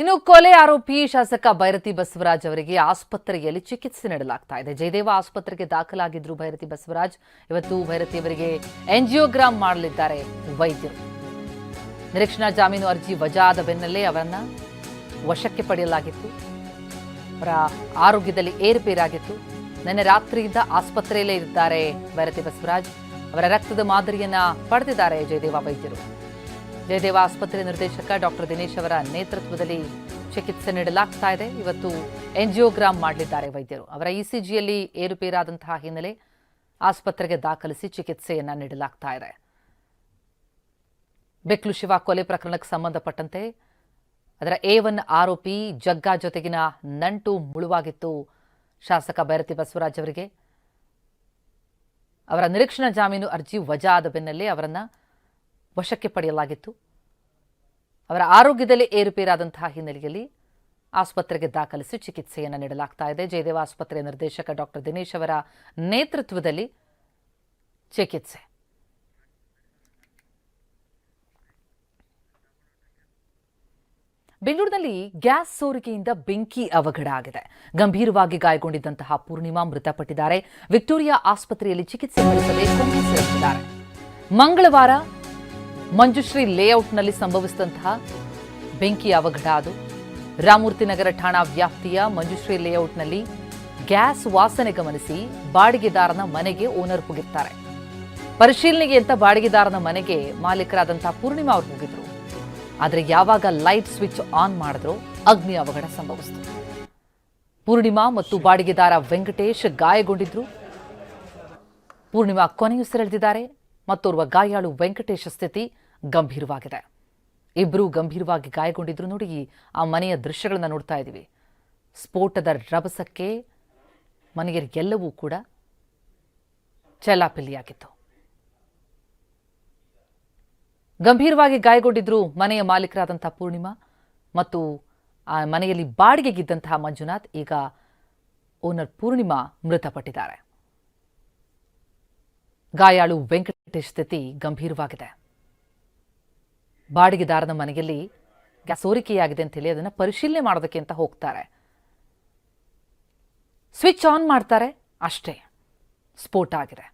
ಇನ್ನು ಕೊಲೆ ಆರೋಪಿ ಶಾಸಕ ಭೈರತಿ ಬಸವರಾಜ್ ಅವರಿಗೆ ಆಸ್ಪತ್ರೆಯಲ್ಲಿ ಚಿಕಿತ್ಸೆ ನೀಡಲಾಗ್ತಾ ಇದೆ. ಜಯದೇವ ಆಸ್ಪತ್ರೆಗೆ ದಾಖಲಾಗಿದ್ರು ಭೈರತಿ ಬಸವರಾಜ್. ಇವತ್ತು ಭೈರತಿ ಅವರಿಗೆ ಎಂಜಿಯೋಗ್ರಾಮ್ ಮಾಡಲಿದ್ದಾರೆ ವೈದ್ಯರು. ನಿರೀಕ್ಷಣಾ ಜಾಮೀನು ಅರ್ಜಿ ವಜಾ ಆದ ಬೆನ್ನಲ್ಲೇ ಅವರನ್ನ ವಶಕ್ಕೆ ಪಡೆಯಲಾಗಿತ್ತು. ಅವರ ಆರೋಗ್ಯದಲ್ಲಿ ಏರುಪೇರಾಗಿತ್ತು. ನಿನ್ನೆ ರಾತ್ರಿಯಿಂದ ಆಸ್ಪತ್ರೆಯಲ್ಲೇ ಇದ್ದಾರೆ ಭೈರತಿ ಬಸವರಾಜ್. ಅವರ ರಕ್ತದ ಮಾದರಿಯನ್ನ ಪಡೆದಿದ್ದಾರೆ ಜಯದೇವ ವೈದ್ಯರು. ಜಯದೇವ ಆಸ್ಪತ್ರೆ ನಿರ್ದೇಶಕ ಡಾಕ್ಟರ್ ದಿನೇಶ್ ಅವರ ನೇತೃತ್ವದಲ್ಲಿ ಚಿಕಿತ್ಸೆ ನೀಡಲಾಗ್ತಾ ಇದೆ. ಇವತ್ತು ಎಂಜಿಯೋಗ್ರಾಮ್ ಮಾಡಲಿದ್ದಾರೆ ವೈದ್ಯರು. ಅವರ ಇಸಿಜಿಯಲ್ಲಿ ಏರುಪೇರಾದಂತಹ ಹಿನ್ನೆಲೆ ಆಸ್ಪತ್ರೆಗೆ ದಾಖಲಿಸಿ ಚಿಕಿತ್ಸೆಯನ್ನ ನೀಡಲಾಗ್ತಾ ಇದೆ. ಬೆಕ್ಲು ಶಿವ ಕೊಲೆ ಪ್ರಕರಣಕ್ಕೆ ಸಂಬಂಧಪಟ್ಟಂತೆ ಅದರ ಎ ಒನ್ ಆರೋಪಿ ಜಗ್ಗಾ ಜೊತೆಗಿನ ನಂಟು ಮುಳುವಾಗಿತ್ತು. ಶಾಸಕ ಭೈರತಿ ಬಸವರಾಜ್ ಅವರಿಗೆ ಅವರ ನಿರೀಕ್ಷಣಾ ಜಾಮೀನು ಅರ್ಜಿ ವಜಾ ಆದ ಬೆನ್ನಲ್ಲೇ ಅವರನ್ನ ವಶಕ್ಕೆ ಪಡೆಯಲಾಗಿತ್ತು. ಅವರ ಆರೋಗ್ಯದಲ್ಲಿ ಏರುಪೇರಾದಂತಹ ಹಿನ್ನೆಲೆಯಲ್ಲಿ ಆಸ್ಪತ್ರೆಗೆ ದಾಖಲಿಸಿ ಚಿಕಿತ್ಸೆಯನ್ನು ನೀಡಲಾಗ್ತಾ ಇದೆ. ಜಯದೇವ ಆಸ್ಪತ್ರೆಯ ನಿರ್ದೇಶಕ ಡಾಕ್ಟರ್ ದಿನೇಶ್ ಅವರ ನೇತೃತ್ವದಲ್ಲಿ ಚಿಕಿತ್ಸೆ. ಬೆಂಗಳೂರಿನಲ್ಲಿ ಗ್ಯಾಸ್ ಸೋರಿಕೆಯಿಂದ ಬೆಂಕಿ ಅವಘಡ ಆಗಿದೆ. ಗಂಭೀರವಾಗಿ ಗಾಯಗೊಂಡಿದ್ದಂತಹ ಪೂರ್ಣಿಮಾ ಮೃತಪಟ್ಟಿದ್ದಾರೆ. ವಿಕ್ಟೋರಿಯಾ ಆಸ್ಪತ್ರೆಯಲ್ಲಿ ಚಿಕಿತ್ಸೆ ಮಂಗಳವಾರ ಮಂಜುಶ್ರೀ ಲೇಔಟ್ನಲ್ಲಿ ಸಂಭವಿಸಿದಂತಹ ಬೆಂಕಿ ಅವಘಡ ಅದು. ರಾಮೂರ್ತಿ ನಗರ ಠಾಣಾ ವ್ಯಾಪ್ತಿಯ ಮಂಜುಶ್ರೀ ಲೇಔಟ್ನಲ್ಲಿ ಗ್ಯಾಸ್ ವಾಸನೆ ಗಮನಿಸಿ ಬಾಡಿಗೆದಾರನ ಮನೆಗೆ ಓನರ್ ಹೋಗಿರ್ತಾರೆ. ಪರಿಶೀಲನೆಗೆ ಅಂತ ಬಾಡಿಗೆದಾರನ ಮನೆಗೆ ಮಾಲೀಕರಾದಂತಹ ಪೂರ್ಣಿಮಾ ಅವರು ಹೋಗಿದ್ರು. ಆದರೆ ಯಾವಾಗ ಲೈಟ್ ಸ್ವಿಚ್ ಆನ್ ಮಾಡಿದ್ರು ಅಗ್ನಿ ಅವಘಡ ಸಂಭವಿಸಿತು. ಪೂರ್ಣಿಮಾ ಮತ್ತು ಬಾಡಿಗೆದಾರ ವೆಂಕಟೇಶ್ ಗಾಯಗೊಂಡಿದ್ರು. ಪೂರ್ಣಿಮಾ ಕೊನೆಯುಸಿರೆಳೆದಿದ್ದಾರೆ. ಮತ್ತೋರ್ವ ಗಾಯಾಳು ವೆಂಕಟೇಶ ಸ್ಥಿತಿ ಗಂಭೀರವಾಗಿದೆ. ಇಬ್ಬರೂ ಗಂಭೀರವಾಗಿ ಗಾಯಗೊಂಡಿದ್ರು ನೋಡಿ ಆ ಮನೆಯ ದೃಶ್ಯಗಳನ್ನು ನೋಡ್ತಾ ಇದ್ದೀವಿ ಸ್ಫೋಟದ ರಭಸಕ್ಕೆ ಮನೆಯ ಎಲ್ಲವೂ ಕೂಡ ಚೆಲ್ಲಾಪಿಲ್ಲಿಯಾಗಿತ್ತು. ಗಂಭೀರವಾಗಿ ಗಾಯಗೊಂಡಿದ್ರು ಮನೆಯ ಮಾಲೀಕರಾದಂತಹ ಪೂರ್ಣಿಮಾ ಮತ್ತು ಆ ಮನೆಯಲ್ಲಿ ಬಾಡಿಗೆಗಿದ್ದಂತಹ ಮಂಜುನಾಥ್, ಈಗ ಓನರ್ ಪೂರ್ಣಿಮಾ ಮೃತಪಟ್ಟಿದ್ದಾರೆ. ಗಾಯಾಳು ವೆಂಕಟೇಶ್ ಸ್ಥಿತಿ ಗಂಭೀರವಾಗಿದೆ. ಬಾಡಿಗೆದಾರನ ಮನೆಯಲ್ಲಿ ಗ್ಯಾಸ್ ಸೋರಿಕೆಯಾಗಿದೆ ಅಂತ ಹೇಳಿ ಅದನ್ನು ಪರಿಶೀಲನೆ ಮಾಡೋದಕ್ಕೆ ಅಂತ ಹೋಗ್ತಾರೆ. ಸ್ವಿಚ್ ಆನ್ ಮಾಡ್ತಾರೆ, ಅಷ್ಟೇ. ಸ್ಫೋಟ ಆಗಿದೆ.